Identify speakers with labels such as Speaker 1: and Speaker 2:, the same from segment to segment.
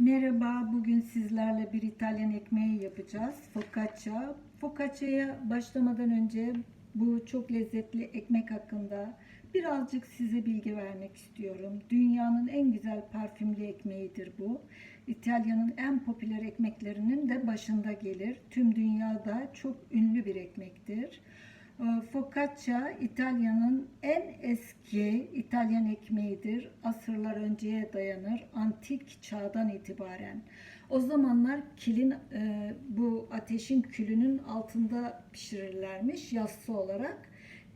Speaker 1: Merhaba, bugün sizlerle bir İtalyan ekmeği yapacağız. Focaccia. Focaccia'ya başlamadan önce bu çok lezzetli ekmek hakkında birazcık size bilgi vermek istiyorum. Dünyanın en güzel parfümlü ekmeğidir bu. İtalya'nın en popüler ekmeklerinin de başında gelir. Tüm dünyada çok ünlü bir ekmektir. Ee, Focaccia İtalya'nın en eski İtalyan ekmeğidir. Asırlar önceye dayanır. Antik çağdan itibaren. O zamanlar kilin e, bu ateşin külünün altında pişirirlermiş yassı olarak.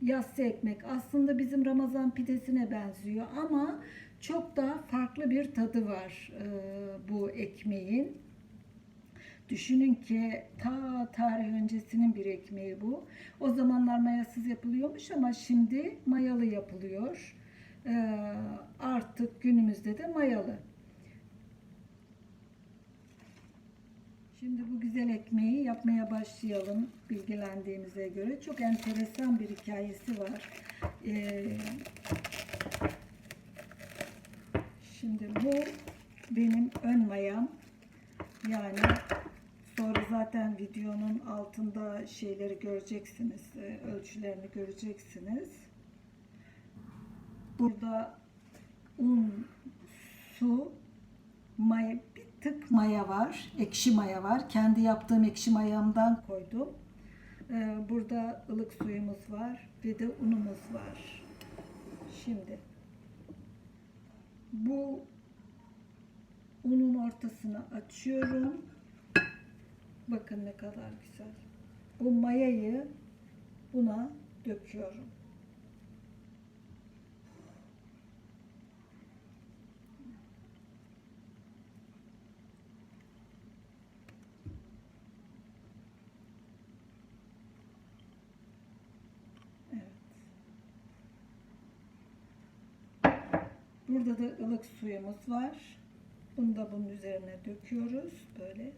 Speaker 1: Yassı ekmek aslında bizim Ramazan pidesine benziyor ama çok daha farklı bir tadı var e, bu ekmeğin. Düşünün ki ta tarih öncesinin bir ekmeği bu. O zamanlar mayasız yapılıyormuş ama şimdi mayalı yapılıyor. Ee, artık günümüzde de mayalı. Şimdi bu güzel ekmeği yapmaya başlayalım bilgilendiğimize göre. Çok enteresan bir hikayesi var. Ee, şimdi bu benim ön mayam. Yani sonra zaten videonun altında şeyleri göreceksiniz, e, ölçülerini göreceksiniz. Burada un, su, maya, bir tık maya var, ekşi maya var. Kendi yaptığım ekşi mayamdan koydum. Ee, Burada ılık suyumuz var ve de unumuz var. Şimdi bu unun ortasını açıyorum. Bakın ne kadar güzel. Bu mayayı buna döküyorum. Burada da ılık suyumuz var. Bunu da bunun üzerine döküyoruz. Böyle.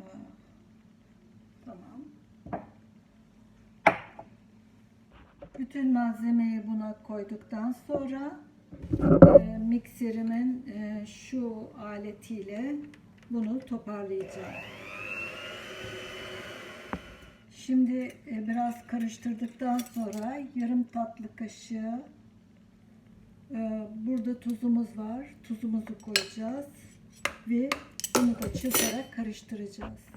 Speaker 1: Aa, Tamam. Bütün malzemeyi buna koyduktan sonra e, mikserimin e, şu aletiyle bunu toparlayacağım. Şimdi e, biraz karıştırdıktan sonra yarım tatlı kaşığı e, burada tuzumuz var. Tuzumuzu koyacağız ve bunu da çırparak karıştıracağız.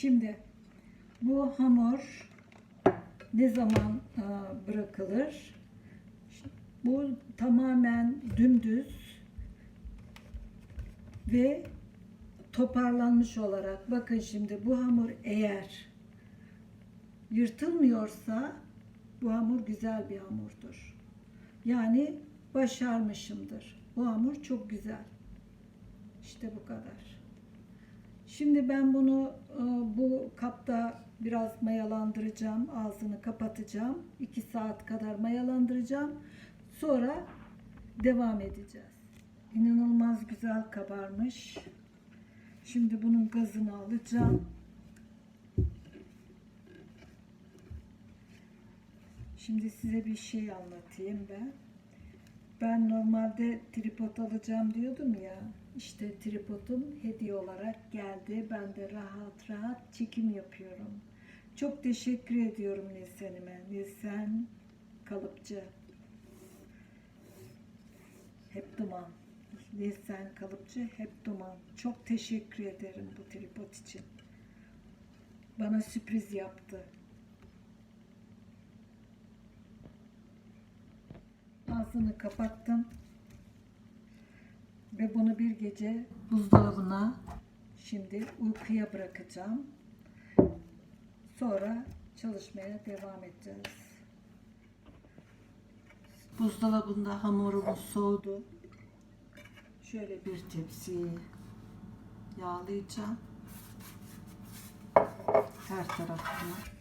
Speaker 1: Şimdi bu hamur ne zaman e, bırakılır? Bu tamamen dümdüz ve toparlanmış olarak bakın şimdi bu hamur eğer yırtılmıyorsa bu hamur güzel bir hamurdur. Yani başarmışımdır. Bu hamur çok güzel. İşte bu kadar. Şimdi ben bunu e, bu kapta biraz mayalandıracağım. Ağzını kapatacağım. 2 saat kadar mayalandıracağım. Sonra devam edeceğiz. İnanılmaz güzel kabarmış. Şimdi bunun gazını alacağım. Şimdi size bir şey anlatayım ben. Ben normalde tripod alacağım diyordum ya. İşte tripodum hediye olarak geldi. Ben de rahat rahat çekim yapıyorum. Çok teşekkür ediyorum Nilsen'ime. Nilsen kalıpçı. Hep duman. Nilsen kalıpçı hep duman. Çok teşekkür ederim bu tripod için. Bana sürpriz yaptı. Ağzını kapattım. Ve bunu bir gece buzdolabına şimdi uykuya bırakacağım. Sonra çalışmaya devam edeceğiz. Buzdolabında hamurumuz soğudu. Şöyle bir tepsiyi yağlayacağım. Her tarafını.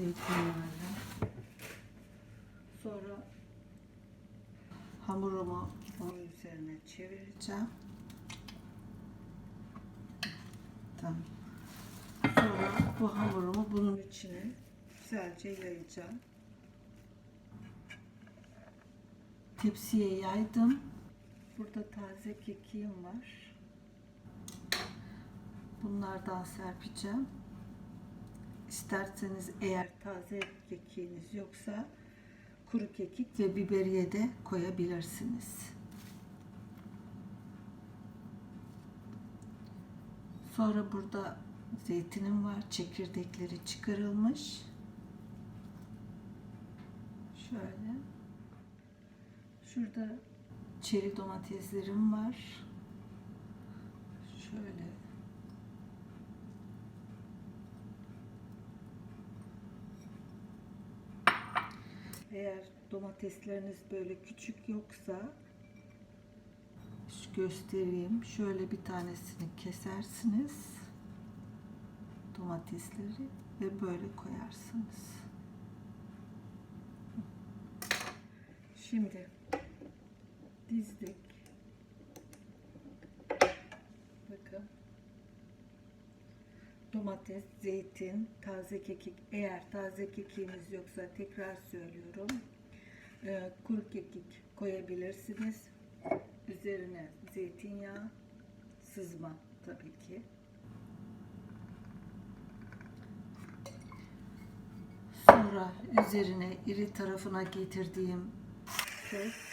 Speaker 1: Zeytinyağıyla. Sonra hamurumu onun üzerine çevireceğim. Tamam. Sonra bu hamurumu bunun içine güzelce yayacağım. Tepsiye yaydım. Burada taze kekiğim var. Bunlardan serpeceğim. İsterseniz eğer taze kekiğiniz yoksa kuru kekik ve biberiye de koyabilirsiniz. Sonra burada zeytinim var. Çekirdekleri çıkarılmış. Şöyle. Şurada çeri domateslerim var. Şöyle. Eğer domatesleriniz böyle küçük yoksa göstereyim. Şöyle bir tanesini kesersiniz. Domatesleri ve böyle koyarsınız. Şimdi dizdik. Bakın. Domates, zeytin, taze kekik. Eğer taze kekiğiniz yoksa tekrar söylüyorum. Ee, kuru kekik koyabilirsiniz. Üzerine zeytinyağı, sızma tabii ki. Sonra üzerine iri tarafına getirdiğim sos.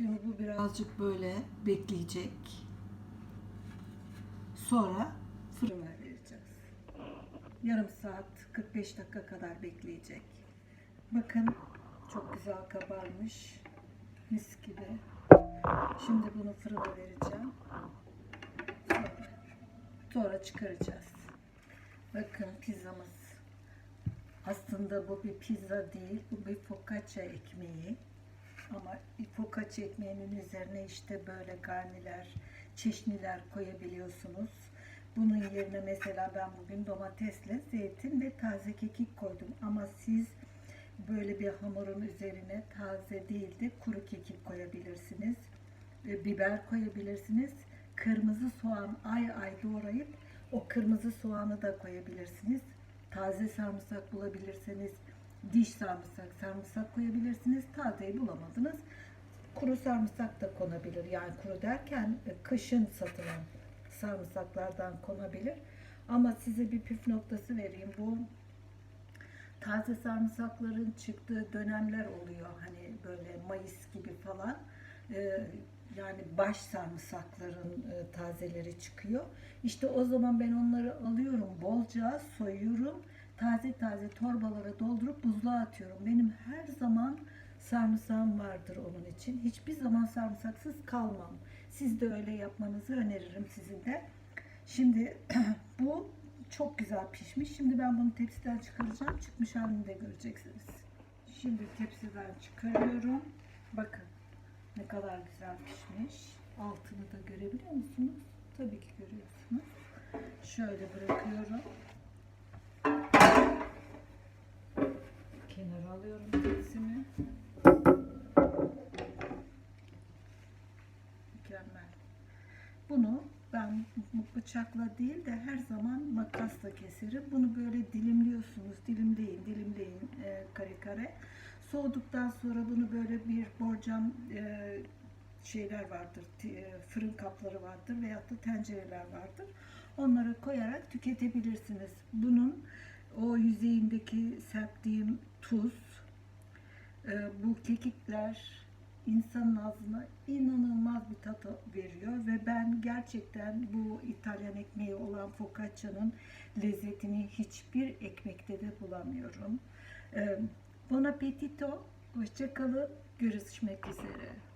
Speaker 1: Şimdi bu birazcık böyle bekleyecek. Sonra fırına vereceğiz. Yarım saat 45 dakika kadar bekleyecek. Bakın çok güzel kabarmış. Mis gibi. Şimdi bunu fırına vereceğim. Sonra, sonra çıkaracağız. Bakın pizzamız. Aslında bu bir pizza değil. Bu bir focaccia ekmeği. Ama focaccia ekmeğinin üzerine işte böyle garniler, çeşniler koyabiliyorsunuz. Bunun yerine mesela ben bugün domatesle zeytin ve taze kekik koydum. Ama siz böyle bir hamurun üzerine taze değil de kuru kekik koyabilirsiniz. E, biber koyabilirsiniz. Kırmızı soğan ay ay doğrayıp o kırmızı soğanı da koyabilirsiniz. Taze sarımsak bulabilirseniz diş sarımsak, sarımsak koyabilirsiniz. Tazeyi bulamadınız. Kuru sarımsak da konabilir. Yani kuru derken e, kışın satılan sarımsaklardan konabilir. Ama size bir püf noktası vereyim. Bu taze sarımsakların çıktığı dönemler oluyor. Hani böyle Mayıs gibi falan. Ee, yani baş sarımsakların e, tazeleri çıkıyor. İşte o zaman ben onları alıyorum. Bolca soyuyorum. Taze taze torbalara doldurup buzluğa atıyorum. Benim her zaman sarımsağım vardır onun için. Hiçbir zaman sarımsaksız kalmam. Siz de öyle yapmanızı öneririm sizin de. Şimdi bu çok güzel pişmiş. Şimdi ben bunu tepsiden çıkaracağım. Çıkmış halini de göreceksiniz. Şimdi tepsiden çıkarıyorum. Bakın ne kadar güzel pişmiş. Altını da görebiliyor musunuz? Tabii ki görüyorsunuz. Şöyle bırakıyorum. Alıyorum tepsimi. Mükemmel. Bunu ben bıçakla değil de her zaman makasla keserim. Bunu böyle dilimliyorsunuz. Dilimleyin, dilimleyin e, kare kare. Soğuduktan sonra bunu böyle bir borcam e, şeyler vardır, e, fırın kapları vardır veyahut da tencereler vardır. Onları koyarak tüketebilirsiniz. Bunun o yüzeyindeki serptiğim tuz, bu kekikler insanın ağzına inanılmaz bir tat veriyor ve ben gerçekten bu İtalyan ekmeği olan focaccia'nın lezzetini hiçbir ekmekte de bulamıyorum. E, Buon appetito, hoşça kalın, görüşmek üzere.